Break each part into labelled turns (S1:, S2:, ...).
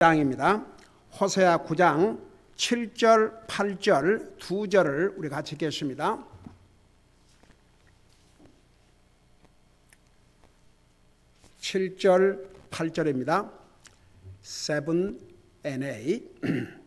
S1: 9장입니다. 호세아 9장 7절, 8절 두 절을 우리 같이 읽겠습니다. 칠절 8절입니다. 7 and 8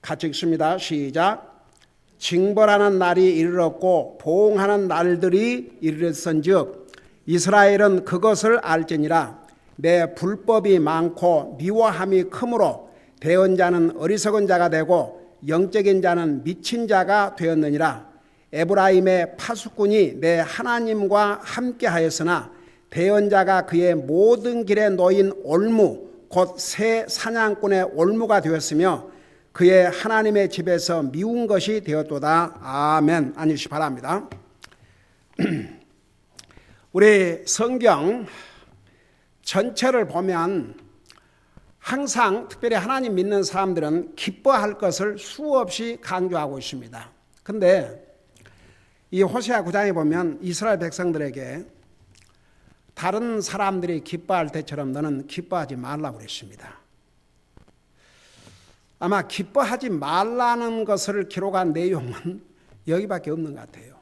S1: 같이 읽습니다. 시작 징벌하는 날이 이르렀고 보응하는 날들이 이르렀은즉 이스라엘은 그것을 알지니라 내 불법이 많고 미워함이 크므로 대언 자는 어리석은 자가 되고 영적인 자는 미친 자가 되었느니라 에브라임의 파수꾼이 내 하나님과 함께 하였으나 대언자가 그의 모든 길에 놓인 올무 곧 새 사냥꾼의 올무가 되었으며 그의 하나님의 집에서 미운 것이 되었도다. 아멘. 안주시 바랍니다. 우리 성경 전체를 보면 항상 특별히 하나님 믿는 사람들은 기뻐할 것을 수없이 강조하고 있습니다. 근데 이 호세아 9장에 보면 이스라엘 백성들에게 다른 사람들이 기뻐할 때처럼 너는 기뻐하지 말라고 그랬습니다. 아마 기뻐하지 말라는 것을 기록한 내용은 여기밖에 없는 것 같아요.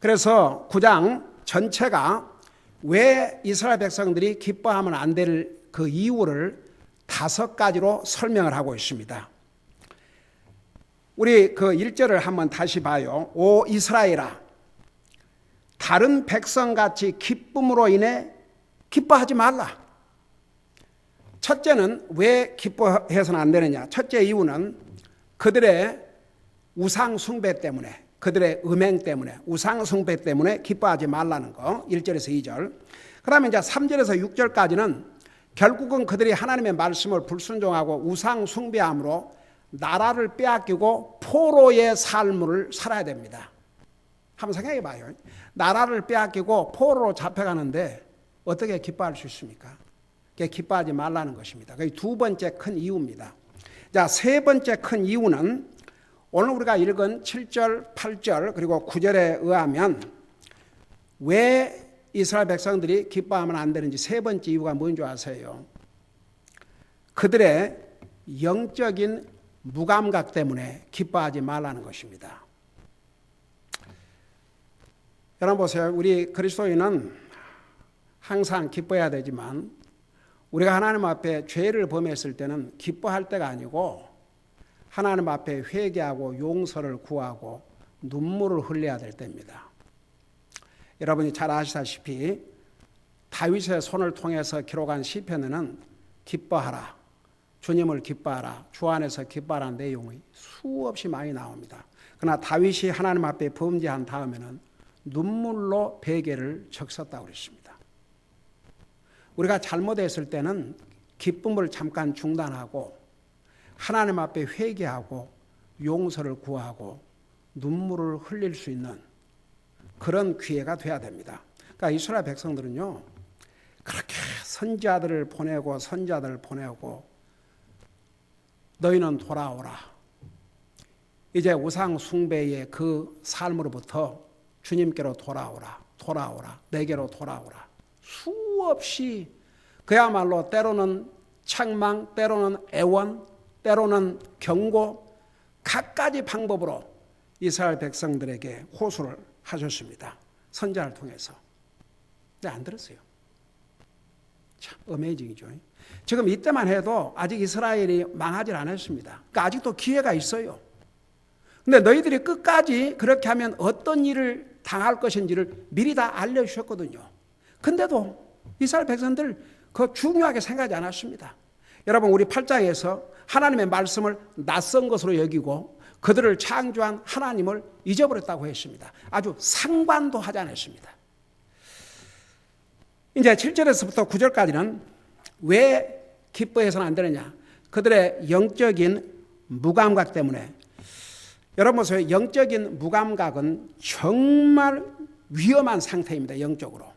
S1: 그래서 9장 전체가 왜 이스라엘 백성들이 기뻐하면 안 될 그 이유를 다섯 가지로 설명을 하고 있습니다. 우리 그 1절을 한번 다시 봐요. 오 이스라엘아 다른 백성 같이 기쁨으로 인해 기뻐하지 말라. 첫째는 왜 기뻐해서는 안 되느냐? 첫째 이유는 그들의 우상 숭배 때문에, 그들의 음행 때문에, 우상 숭배 때문에 기뻐하지 말라는 거. 1절에서 2절. 그 다음에 이제 3절에서 6절까지는 결국은 그들이 하나님의 말씀을 불순종하고 우상 숭배함으로 나라를 빼앗기고 포로의 삶을 살아야 됩니다. 한번 생각해 봐요. 나라를 빼앗기고 포로로 잡혀가는데 어떻게 기뻐할 수 있습니까? 기뻐하지 말라는 것입니다. 그게 두 번째 큰 이유입니다. 자, 세 번째 큰 이유는 오늘 우리가 읽은 7절, 8절 그리고 9절에 의하면 왜 이스라엘 백성들이 기뻐하면 안 되는지 세 번째 이유가 뭔지 아세요? 그들의 영적인 무감각 때문에 기뻐하지 말라는 것입니다. 여러분 보세요. 우리 그리스도인은 항상 기뻐해야 되지만 우리가 하나님 앞에 죄를 범했을 때는 기뻐할 때가 아니고 하나님 앞에 회개하고 용서를 구하고 눈물을 흘려야 될 때입니다. 여러분이 잘 아시다시피 다윗의 손을 통해서 기록한 시편에는 기뻐하라. 주님을 기뻐하라. 주 안에서 기뻐하라는 내용이 수없이 많이 나옵니다. 그러나 다윗이 하나님 앞에 범죄한 다음에는 눈물로 베개를 적셨다고 그랬습니다. 우리가 잘못했을 때는 기쁨을 잠깐 중단하고 하나님 앞에 회개하고 용서를 구하고 눈물을 흘릴 수 있는 그런 기회가 돼야 됩니다. 그러니까 이스라엘 백성들은요. 그렇게 선지자들을 보내고 선자들을 보내고 너희는 돌아오라. 이제 우상 숭배의 그 삶으로부터 주님께로 돌아오라. 돌아오라. 내게로 돌아오라. 수없이 그야말로 때로는 책망, 때로는 애원, 때로는 경고 각가지 방법으로 이스라엘 백성들에게 호소를 하셨습니다. 선자를 통해서. 근데 안 들었어요. 참 어메이징이죠. 지금 이때만 해도 아직 이스라엘이 망하지 않았습니다. 그러니까 아직도 기회가 있어요. 근데 너희들이 끝까지 그렇게 하면 어떤 일을 당할 것인지를 미리 다 알려주셨거든요. 근데도 이스라엘 백성들 그 중요하게 생각하지 않았습니다. 여러분, 우리 8장에서 하나님의 말씀을 낯선 것으로 여기고 그들을 창조한 하나님을 잊어버렸다고 했습니다. 아주 상관도 하지 않았습니다. 이제 7절에서부터 9절까지는 왜 기뻐해서는 안 되느냐? 그들의 영적인 무감각 때문에 여러분 보세요. 영적인 무감각은 정말 위험한 상태입니다. 영적으로.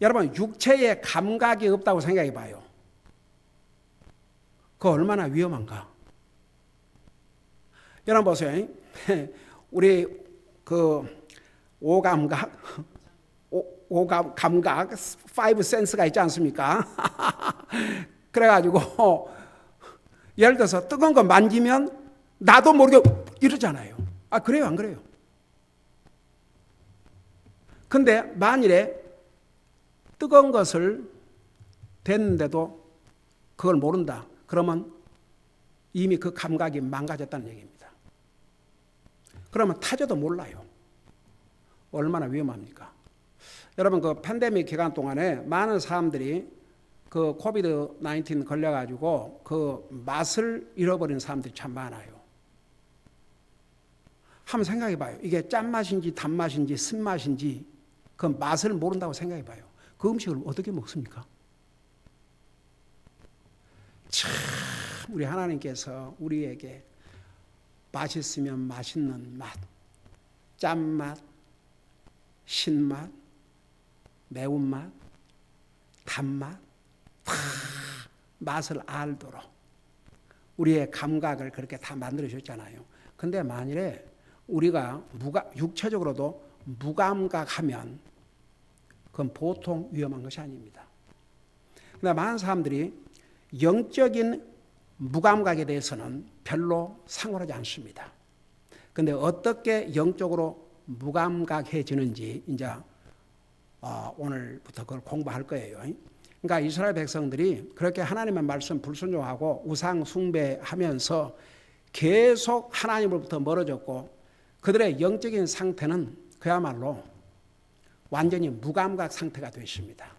S1: 여러분 육체에 감각이 없다고 생각해 봐요. 그 얼마나 위험한가? 여러분 보세요. 우리 그 오감각, 오, 오감 감각, 파이브 센스가 있지 않습니까? 그래가지고 예를 들어서 뜨거운 거 만지면 나도 모르게 이러잖아요. 아 그래요, 안 그래요? 근데 만일에 뜨거운 것을 됐는데도 그걸 모른다. 그러면 이미 그 감각이 망가졌다는 얘기입니다. 그러면 타져도 몰라요. 얼마나 위험합니까? 여러분 그 팬데믹 기간 동안에 많은 사람들이 그 코비드 19 걸려 가지고 그 맛을 잃어버린 사람들이 참 많아요. 한번 생각해 봐요. 이게 짠맛인지 단맛인지 쓴맛인지 그 맛을 모른다고 생각해 봐요. 그 음식을 어떻게 먹습니까? 참 우리 하나님께서 우리에게 맛있으면 맛있는 맛, 짠맛, 신맛, 매운맛, 단맛 다 맛을 알도록 우리의 감각을 그렇게 다 만들어 주셨잖아요. 근데 만일에 우리가 무가 육체적으로도 무감각하면 그건 보통 위험한 것이 아닙니다. 근데 많은 사람들이 영적인 무감각에 대해서는 별로 상관하지 않습니다. 근데 어떻게 영적으로 무감각해지는지 이제 어, 오늘부터 그걸 공부할 거예요. 그러니까 이스라엘 백성들이 그렇게 하나님의 말씀 불순종하고 우상 숭배하면서 계속 하나님으로부터 멀어졌고 그들의 영적인 상태는 그야말로 완전히 무감각 상태가 됐습니다.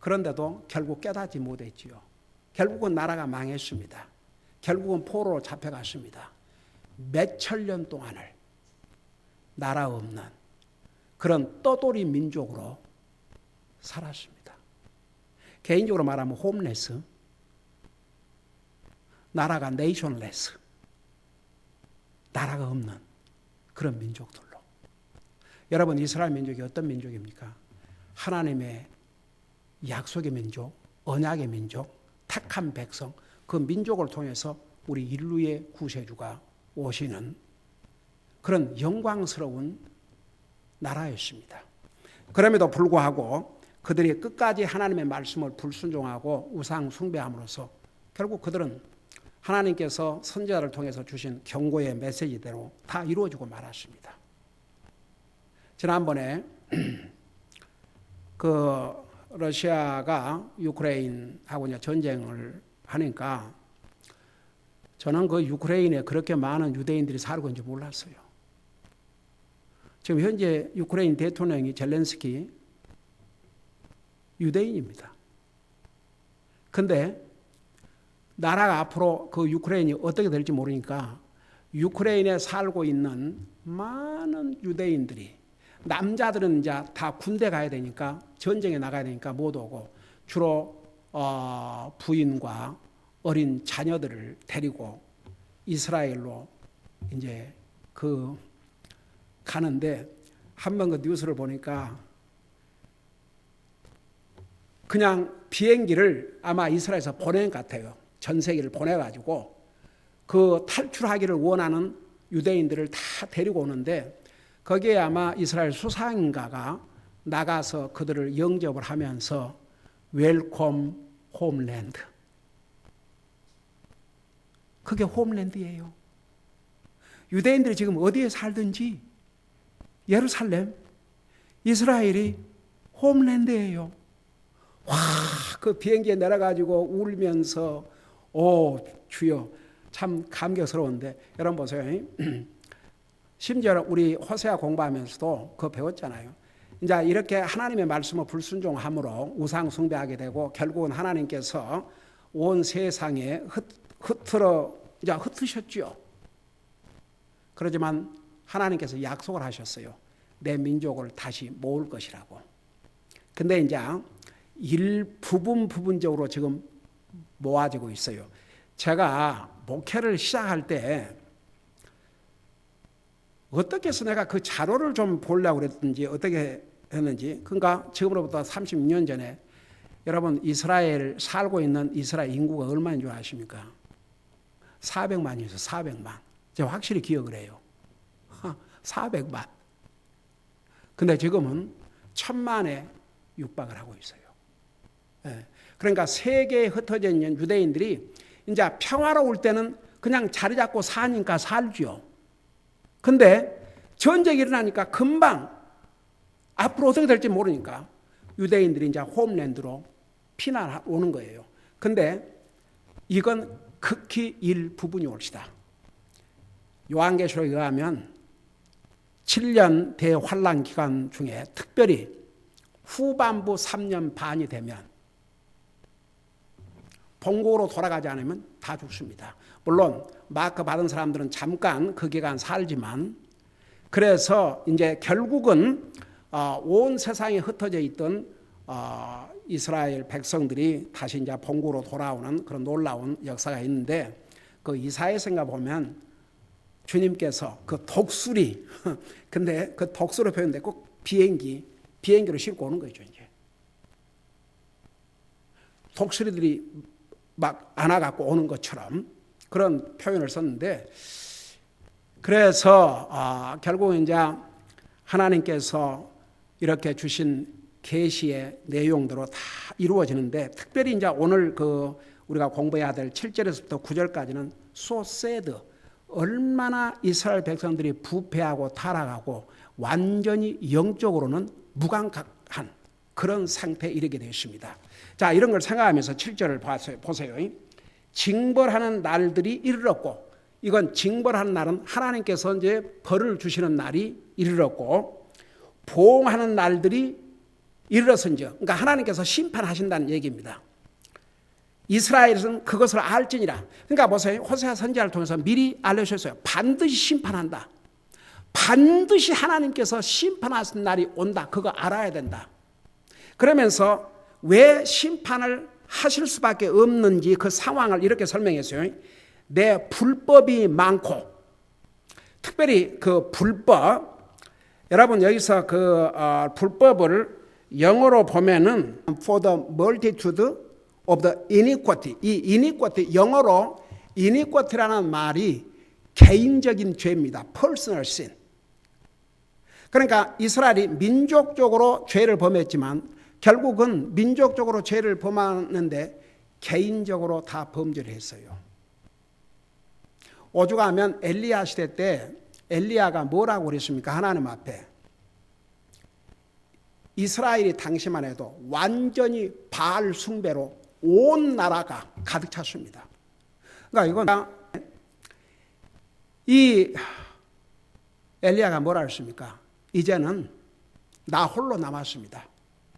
S1: 그런데도 결국 깨닫지 못했지요. 결국은 나라가 망했습니다. 결국은 포로로 잡혀갔습니다. 몇천 년 동안을 나라 없는 그런 떠돌이 민족으로 살았습니다. 개인적으로 말하면 홈레스, 나라가 네이션레스, 나라가 없는 그런 민족들로. 여러분 이스라엘 민족이 어떤 민족입니까? 하나님의 약속의 민족, 언약의 민족, 택한 백성, 그 민족을 통해서 우리 인류의 구세주가 오시는 그런 영광스러운 나라였습니다. 그럼에도 불구하고 그들이 끝까지 하나님의 말씀을 불순종하고 우상 숭배함으로써 결국 그들은 하나님께서 선지자를 통해서 주신 경고의 메시지대로 다 이루어지고 말았습니다. 지난번에 그 러시아가 유크레인하고 이제 전쟁을 하니까 저는 그 유크레인에 그렇게 많은 유대인들이 살고 있는지 몰랐어요. 지금 현재 유크레인 대통령이 젤렌스키 유대인입니다. 근데 나라가 앞으로 그 유크레인이 어떻게 될지 모르니까 유크레인에 살고 있는 많은 유대인들이 남자들은 이제 다 군대 가야 되니까 전쟁에 나가야 되니까 못 오고 주로 어 부인과 어린 자녀들을 데리고 이스라엘로 이제 그 가는데 한 번 그 뉴스를 보니까 그냥 비행기를 아마 이스라엘에서 보낸 것 같아요. 전 세계를 보내가지고 그 탈출하기를 원하는 유대인들을 다 데리고 오는데 거기에 아마 이스라엘 수상가가 나가서 그들을 영접을 하면서 웰컴 홈랜드. 그게 홈랜드예요. 유대인들이 지금 어디에 살든지 예루살렘, 이스라엘이 홈랜드예요. 와, 그 비행기에 내려가지고 울면서 오 주여 참 감격스러운데 여러분 보세요. 심지어 우리 호세아 공부하면서도 그거 배웠잖아요. 이제 이렇게 하나님의 말씀을 불순종함으로 우상 숭배하게 되고 결국은 하나님께서 온 세상에 흩, 흩어 이제 흩으셨죠. 그러지만 하나님께서 약속을 하셨어요. 내 민족을 다시 모을 것이라고. 근데 이제 일 부분 부분적으로 지금 모아지고 있어요. 제가 목회를 시작할 때 어떻게 해서 내가 그 자료를 좀 보려고 그랬든지 어떻게 했는지 그러니까 지금으로부터 36년 전에 여러분 이스라엘 살고 있는 이스라엘 인구가 얼마인 줄 아십니까? 400만이었어 400만 제가 확실히 기억을 해요 400만 근데 지금은 천만에 육박을 하고 있어요. 예. 그러니까 세계에 흩어져 있는 유대인들이 이제 평화로울 때는 그냥 자리 잡고 사니까 살죠. 근데 전쟁이 일어나니까 금방 앞으로 어떻게 될지 모르니까 유대인들이 이제 홈랜드로 피난 오는 거예요. 근데 이건 극히 일부분이 올시다. 요한계시록에 의하면 7년 대환란 기간 중에 특별히 후반부 3년 반이 되면 본국으로 돌아가지 않으면 다 죽습니다. 물론 마크 받은 사람들은 잠깐 그 기간 살지만 그래서 이제 결국은 어, 온 세상에 흩어져 있던 어, 이스라엘 백성들이 다시 이제 본국으로 돌아오는 그런 놀라운 역사가 있는데 그 이사야서인가 보면 주님께서 그 독수리 근데 그 독수리 표현돼 꼭 비행기 비행기로 싣고 오는 거죠 이제. 독수리들이 막 안아갖고 오는 것처럼 그런 표현을 썼는데 그래서 아, 결국 이제 하나님께서 이렇게 주신 계시의 내용대로 다 이루어지는데 특별히 이제 오늘 그 우리가 공부해야 될 7절에서부터 9절까지는 so sad 얼마나 이스라엘 백성들이 부패하고 타락하고 완전히 영적으로는 무감각한 그런 상태에 이르게 되었습니다. 자, 이런 걸 생각하면서 7절을 보세요. 징벌하는 날들이 이르렀고 이건 징벌하는 날은 하나님께서 이제 벌을 주시는 날이 이르렀고 보응하는 날들이 이르렀은지 그러니까 하나님께서 심판하신다는 얘기입니다. 이스라엘은 그것을 알지니라. 그러니까 보세요. 호세아 선지자를 통해서 미리 알려주셨어요. 반드시 심판한다. 반드시 하나님께서 심판하신 날이 온다. 그거 알아야 된다. 그러면서 왜 심판을 하실 수밖에 없는지 그 상황을 이렇게 설명했어요. 내 불법이 많고, 특별히 그 불법, 여러분 여기서 그 어, 불법을 영어로 보면은 for the multitude of the iniquity. 이 iniquity 영어로 iniquity라는 말이 개인적인 죄입니다. personal sin. 그러니까 이스라엘이 민족적으로 죄를 범했지만 결국은 민족적으로 죄를 범하는데 개인적으로 다 범죄를 했어요. 오죽하면 엘리야 시대 때 엘리야가 뭐라고 그랬습니까? 하나님 앞에 이스라엘이 당시만 해도 완전히 바알 숭배로 온 나라가 가득 찼습니다. 그러니까 이건 이 엘리야가 뭐라 했습니까? 이제는 나 홀로 남았습니다.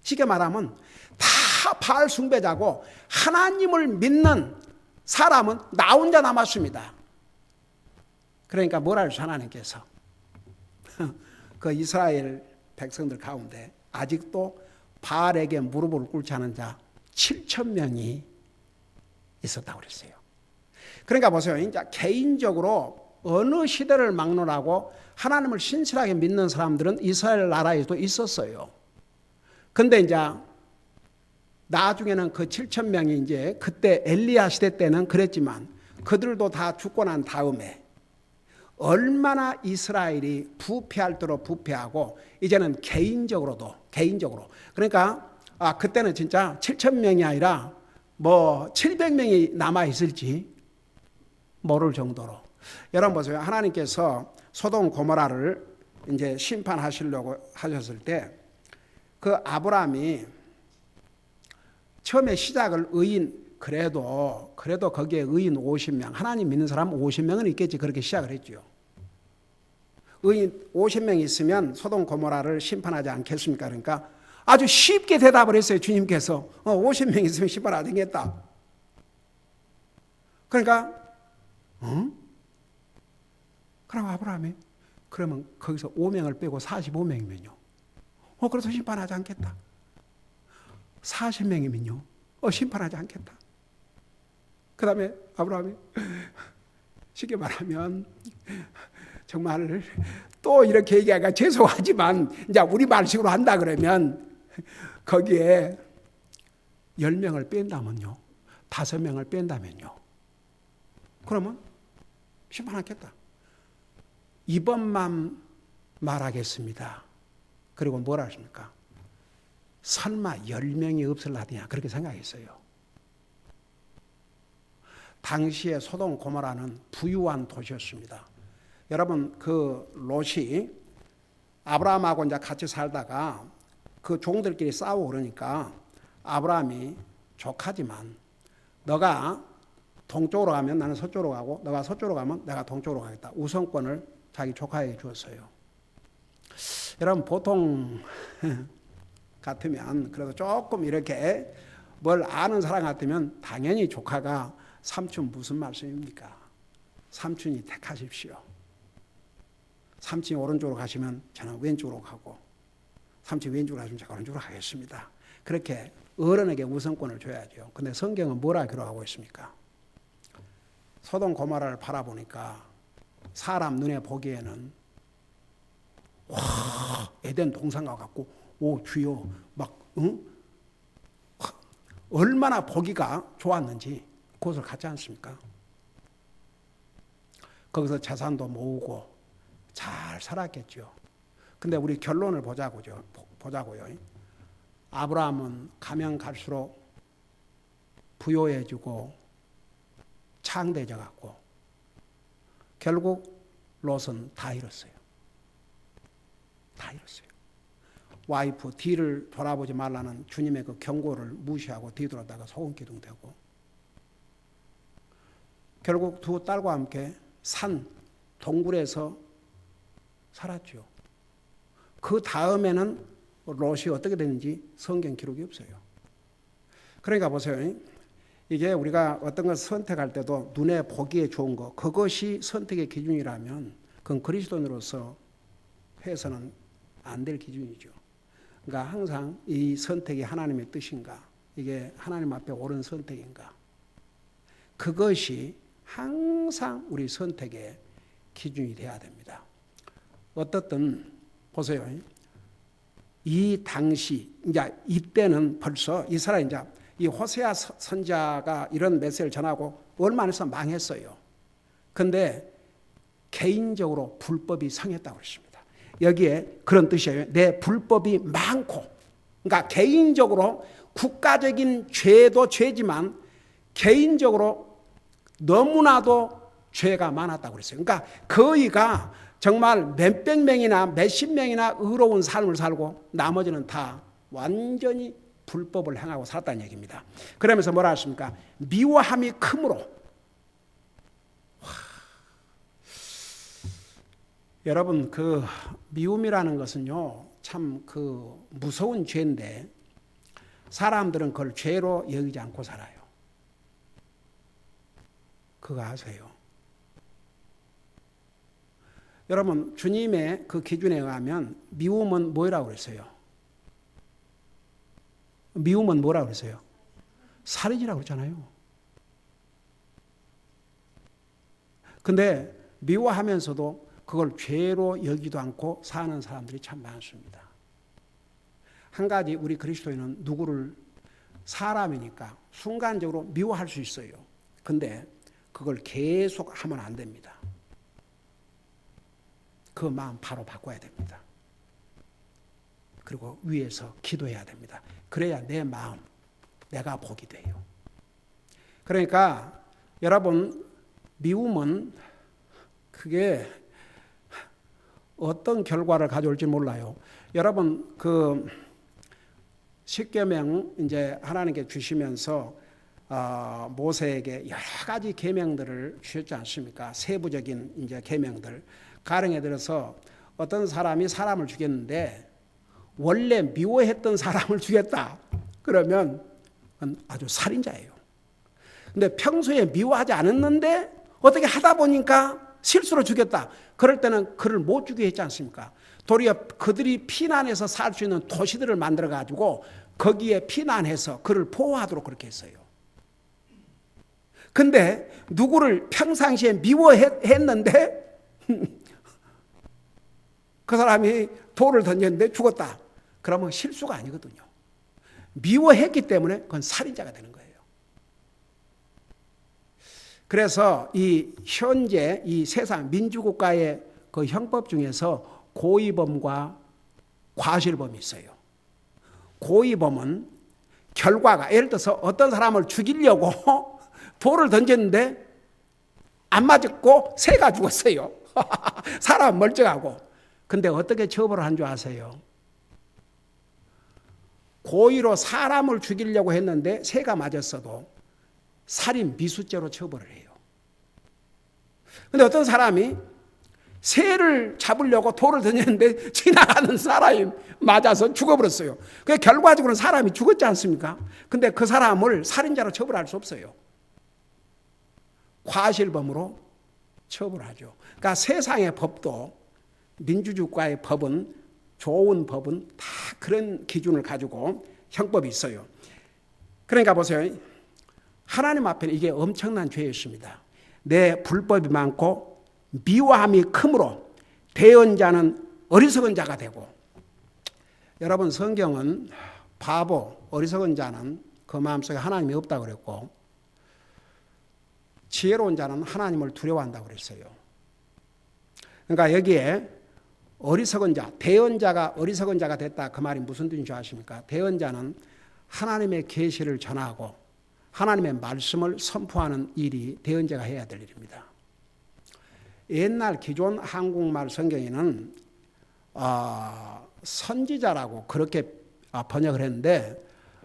S1: 쉽게 말하면 다 바알 숭배자고 하나님을 믿는 사람은 나 혼자 남았습니다. 그러니까 뭐라 하죠 하나님께서 그 이스라엘 백성들 가운데 아직도 바알에게 무릎을 꿇지 않은 자 7천 명이 있었다고 그랬어요. 그러니까 보세요. 이제 개인적으로 어느 시대를 막론하고 하나님을 신실하게 믿는 사람들은 이스라엘 나라에도 있었어요. 근데 이제 나중에는 그 7천 명이 이제 그때 엘리야 시대 때는 그랬지만 그들도 다 죽고 난 다음에 얼마나 이스라엘이 부패할 대로 부패하고 이제는 개인적으로도 개인적으로. 그러니까 아 그때는 진짜 7천 명이 아니라 뭐 700명이 남아 있을지 모를 정도로. 여러분 보세요. 하나님께서 소돔 고모라를 이제 심판하시려고 하셨을 때 그 아브라함이 처음에 시작을 의인 그래도 그래도 거기에 의인 50명 하나님 믿는 사람 50명은 있겠지 그렇게 시작을 했죠. 의인 50명 있으면 소돔 고모라를 심판하지 않겠습니까? 그러니까 아주 쉽게 대답을 했어요. 주님께서 어, 50명 있으면 심판 안 되겠다. 그러니까 어? 그럼 아브라함이 그러면 거기서 5명을 빼고 45명이면요. 어, 그래서 심판하지 않겠다. 40명이면요. 어, 심판하지 않겠다. 그 다음에 아브라함이 쉽게 말하면 정말 또 이렇게 얘기하기가 죄송하지만 이제 우리 말식으로 한다 그러면 거기에 10명을 뺀다면요. 5명을 뺀다면요. 그러면 심판하겠다. 이번만 말하겠습니다. 그리고 뭐라 하십니까? 설마 열 명이 없을라냐 그렇게 생각했어요. 당시에 소돔 고모라는 부유한 도시였습니다. 여러분 그 롯이 아브라함하고 이제 같이 살다가 그 종들끼리 싸우고 그러니까 아브라함이 조카지만 너가 동쪽으로 가면 나는 서쪽으로 가고 너가 서쪽으로 가면 내가 동쪽으로 가겠다. 우선권을 자기 조카에게 주었어요. 여러분 보통 같으면 그래도 조금 이렇게 뭘 아는 사람 같으면 당연히 조카가 삼촌 무슨 말씀입니까? 삼촌이 택하십시오. 삼촌이 오른쪽으로 가시면 저는 왼쪽으로 가고 삼촌이 왼쪽으로 가시면 제가 오른쪽으로 가겠습니다. 그렇게 어른에게 우선권을 줘야죠. 근데 성경은 뭐라 기록하고 있습니까? 소돔 고모라를 바라보니까 사람 눈에 보기에는 와 에덴 동산과 같고 오 주여 막 응? 얼마나 보기가 좋았는지 그것을 갖지 않습니까? 거기서 재산도 모으고 잘 살았겠죠. 근데 우리 결론을 보자고요. 보자고요. 아브라함은 가면 갈수록 부요해지고 창대져 갖고 결국 롯은 다 잃었어요. 다 잃었어요. 와이프 뒤를 돌아보지 말라는 주님의 그 경고를 무시하고 뒤돌아다가 소금 기둥 되고 결국 두 딸과 함께 산 동굴에서 살았죠. 그 다음에는 롯이 어떻게 됐는지 성경 기록이 없어요. 그러니까 보세요. 이게 우리가 어떤 걸 선택할 때도 눈에 보기에 좋은 거 그것이 선택의 기준이라면 그건 그리스도인으로서 해서는 안 될 기준이죠. 그러니까 항상 이 선택이 하나님의 뜻인가 이게 하나님 앞에 옳은 선택인가 그것이 항상 우리 선택의 기준이 돼야 됩니다. 어떻든 보세요. 이 당시 이제 이때는 벌써 이스라엘 이제 이 호세아 선자가 이런 메시지를 전하고 얼마 안 해서 망했어요. 근데 개인적으로 불법이 성했다고 그랬습니다. 여기에 그런 뜻이에요. 내 불법이 많고 그러니까 개인적으로 국가적인 죄도 죄지만 개인적으로 너무나도 죄가 많았다고 그랬어요. 그러니까 거의가 정말 몇백 명이나 몇십 명이나 의로운 삶을 살고 나머지는 다 완전히 불법을 행하고 살았다는 얘기입니다. 그러면서 뭐라 하십니까? 미워함이 크므로 여러분 그 미움이라는 것은요 참 그 무서운 죄인데 사람들은 그걸 죄로 여기지 않고 살아요. 그거 아세요? 여러분 주님의 그 기준에 의하면 미움은 뭐라고 그랬어요? 미움은 뭐라고 그랬어요? 살인이라고 그랬잖아요. 근데 미워하면서도 그걸 죄로 여기도 않고 사는 사람들이 참 많습니다. 한 가지 우리 그리스도인은 누구를 사람이니까 순간적으로 미워할 수 있어요. 근데 그걸 계속 하면 안 됩니다. 그 마음 바로 바꿔야 됩니다. 그리고 위에서 기도해야 됩니다. 그래야 내 마음, 내가 복이 돼요. 그러니까 여러분, 미움은 그게 어떤 결과를 가져올지 몰라요. 여러분, 그 십계명 이제 하나님께 주시면서 어, 모세에게 여러 가지 계명들을 주셨지 않습니까? 세부적인 이제 계명들. 가령에 들어서 어떤 사람이 사람을 죽였는데 원래 미워했던 사람을 죽였다. 그러면 아주 살인자예요. 근데 평소에 미워하지 않았는데 어떻게 하다 보니까 실수로 죽였다. 그럴 때는 그를 못 죽게 했지 않습니까? 도리어 그들이 피난해서 살 수 있는 도시들을 만들어 가지고 거기에 피난해서 그를 보호하도록 그렇게 했어요. 근데 누구를 평상시에 미워했는데 그 사람이 돌을 던졌는데 죽었다. 그러면 실수가 아니거든요. 미워했기 때문에 그건 살인자가 되는 거예요. 그래서 이 현재 이 세상 민주국가의 그 형법 중에서 고의범과 과실범이 있어요. 고의범은 결과가 예를 들어서 어떤 사람을 죽이려고 돌을 던졌는데 안 맞았고 새가 죽었어요. 사람 멀쩡하고. 근데 어떻게 처벌을 한 줄 아세요? 고의로 사람을 죽이려고 했는데 새가 맞았어도 살인 미수죄로 처벌을 해요. 근데 어떤 사람이 새를 잡으려고 돌을 던졌는데 지나가는 사람이 맞아서 죽어버렸어요. 그 결과적으로는 사람이 죽었지 않습니까? 근데 그 사람을 살인자로 처벌할 수 없어요. 과실범으로 처벌하죠. 그러니까 세상의 법도 민주주의과의 법은 좋은 법은 다 그런 기준을 가지고 형법이 있어요. 그러니까 보세요. 하나님 앞에는 이게 엄청난 죄였습니다. 내 불법이 많고 미화함이 크므로 대언자는 어리석은 자가 되고 여러분 성경은 바보 어리석은 자는 그 마음속에 하나님이 없다고 그랬고 지혜로운 자는 하나님을 두려워한다고 그랬어요. 그러니까 여기에 어리석은 자, 대언자가 어리석은 자가 됐다 그 말이 무슨 뜻인지 아십니까? 대언자는 하나님의 계시를 전하고 하나님의 말씀을 선포하는 일이 대언자가 해야 될 일입니다. 옛날 기존 한국말 성경에는 어, 선지자라고 그렇게 어, 번역을 했는데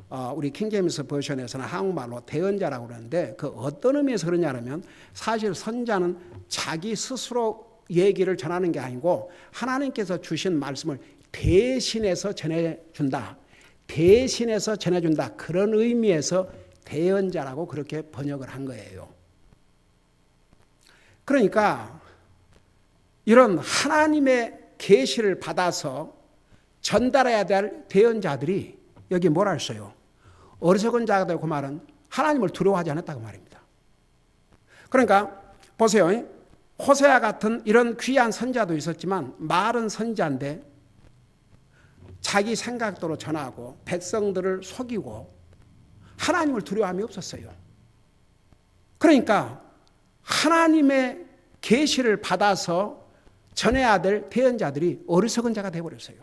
S1: 어, 우리 킹제임스 버전에서는 한국말로 대언자라고 그러는데 그 어떤 의미에서 그러냐면 사실 선자는 자기 스스로 얘기를 전하는 게 아니고 하나님께서 주신 말씀을 대신해서 전해준다. 대신해서 전해준다. 그런 의미에서 대언자라고 그렇게 번역을 한 거예요. 그러니까 이런 하나님의 계시를 받아서 전달해야 될 대언자들이 여기 뭐라 했어요? 어리석은 자가 되고 그 말은 하나님을 두려워하지 않았다고 말입니다. 그러니까 보세요. 호세아 같은 이런 귀한 선자도 있었지만 말은 선자인데 자기 생각대로 전하고 백성들을 속이고 하나님을 두려워함이 없었어요. 그러니까 하나님의 계시를 받아서 전해야 될 대언자들이 어리석은 자가 되어버렸어요.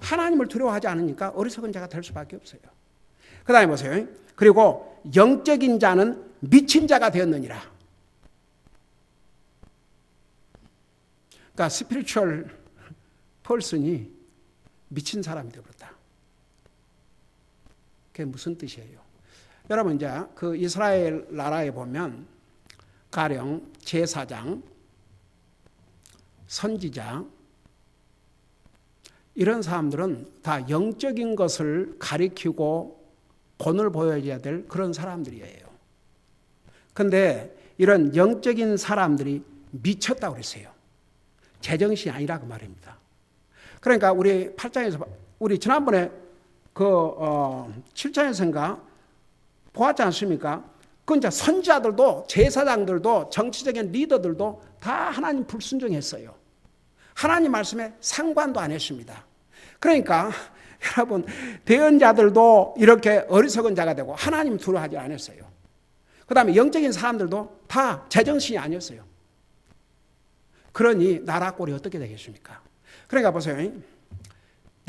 S1: 하나님을 두려워하지 않으니까 어리석은 자가 될 수밖에 없어요. 그 다음에 보세요. 그리고 영적인 자는 미친 자가 되었느니라. 그러니까 스피리추얼 펄슨이 미친 사람이 되어버렸다. 그게 무슨 뜻이에요? 여러분 이제 그 이스라엘 나라에 보면 가령 제사장, 선지자 이런 사람들은 다 영적인 것을 가리키고 본을 보여줘야 될 그런 사람들이에요. 근데 이런 영적인 사람들이 미쳤다고 그랬어요. 제정신이 아니라 그 말입니다. 그러니까 우리 8장에서 우리 지난번에 그 어, 7장에서인가 보았지 않습니까? 그 이제 선지자들도 제사장들도 정치적인 리더들도 다 하나님 불순종했어요. 하나님 말씀에 상관도 안 했습니다. 그러니까 여러분 대언자들도 이렇게 어리석은 자가 되고 하나님 두려워하지 않았어요. 그 다음에 영적인 사람들도 다 제정신이 아니었어요. 그러니 나라 꼴이 어떻게 되겠습니까? 그러니까 보세요.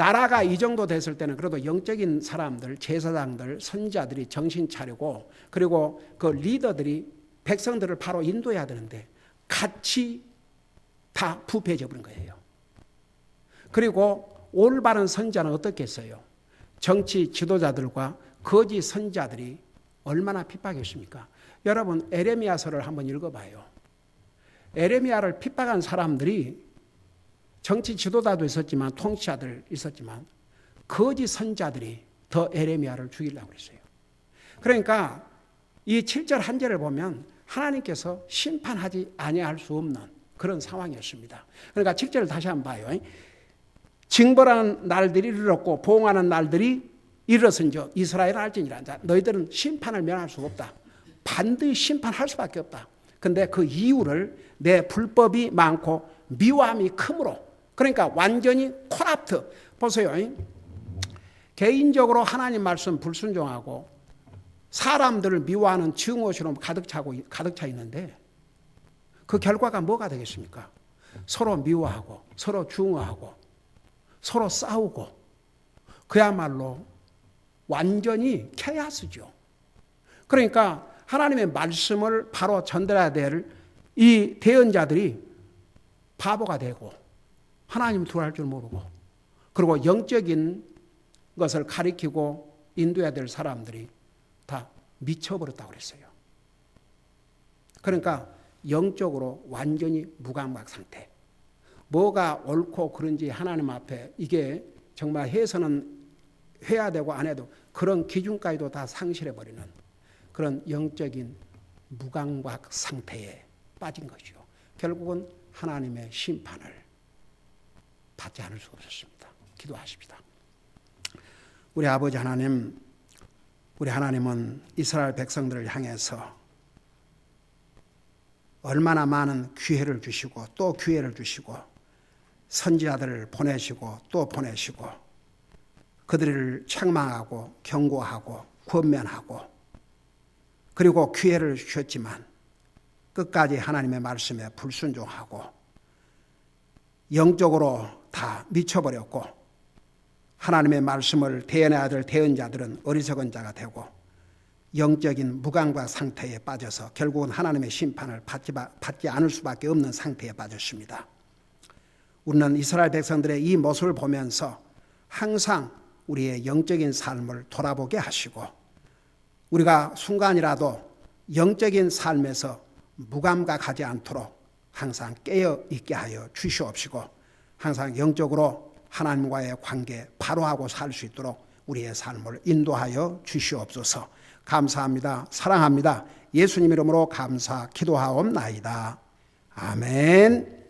S1: 나라가 이 정도 됐을 때는 그래도 영적인 사람들, 제사장들, 선자들이 정신 차리고 그리고 그 리더들이 백성들을 바로 인도해야 되는데 같이 다 부패해져 버린 거예요. 그리고 올바른 선자는 어떻게 했어요? 정치 지도자들과 거짓 선자들이 얼마나 핍박했습니까? 여러분 에레미야서를 한번 읽어봐요. 에레미야를 핍박한 사람들이 정치 지도자도 있었지만 통치자들 있었지만 거짓 선자들이 더 에레미야를 죽이려고 그랬어요. 그러니까 이 7절 한 절을 보면 하나님께서 심판하지 아니할 수 없는 그런 상황이었습니다. 그러니까 7절을 다시 한번 봐요. 징벌하는 날들이 이르렀고 보응하는 날들이 이르렀은즉 이스라엘 알지니라. 너희들은 심판을 면할 수 없다. 반드시 심판할 수밖에 없다. 근데 그 이유를 내 불법이 많고 미워함이 크므로 그러니까 완전히 콜ap트 보세요. 개인적으로 하나님 말씀 불순종하고 사람들을 미워하는 증오처럼 가득 차고 가득 차 있는데 그 결과가 뭐가 되겠습니까? 서로 미워하고 서로 중어하고 서로 싸우고 그야말로 완전히 케야스죠. 그러니까 하나님의 말씀을 바로 전달해야 될 이 대언자들이 바보가 되고 하나님 두할 줄 모르고 그리고 영적인 것을 가리키고 인도해야 될 사람들이 다 미쳐버렸다고 그랬어요. 그러니까 영적으로 완전히 무감각 상태. 뭐가 옳고 그른지 하나님 앞에 이게 정말 해서는 해야 되고 안 해도 그런 기준까지도 다 상실해 버리는 그런 영적인 무감각 상태에 빠진 것이요. 결국은 하나님의 심판을 받지 않을 수 없었습니다. 기도하십니다. 우리 아버지 하나님, 우리 하나님은 이스라엘 백성들을 향해서 얼마나 많은 기회를 주시고 또 기회를 주시고 선지자들을 보내시고 또 보내시고 그들을 책망하고 경고하고 권면하고 그리고 기회를 주셨지만 끝까지 하나님의 말씀에 불순종하고 영적으로 다 미쳐버렸고 하나님의 말씀을 대언해야 될 대언자들은 어리석은 자가 되고 영적인 무감각 상태에 빠져서 결국은 하나님의 심판을 받지, 받지 않을 수밖에 없는 상태에 빠졌습니다. 우리는 이스라엘 백성들의 이 모습을 보면서 항상 우리의 영적인 삶을 돌아보게 하시고 우리가 순간이라도 영적인 삶에서 무감각하지 않도록 항상 깨어 있게 하여 주시옵시고 항상 영적으로 하나님과의 관계 바로 하고 살 수 있도록 우리의 삶을 인도하여 주시옵소서. 감사합니다. 사랑합니다. 예수님 이름으로 감사 기도하옵나이다. 아멘.